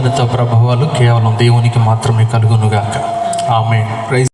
ఘనత ప్రభావాలు కేవలం దేవునికి మాత్రమే కలుగునుగాక. ఆమె ప్రైజ్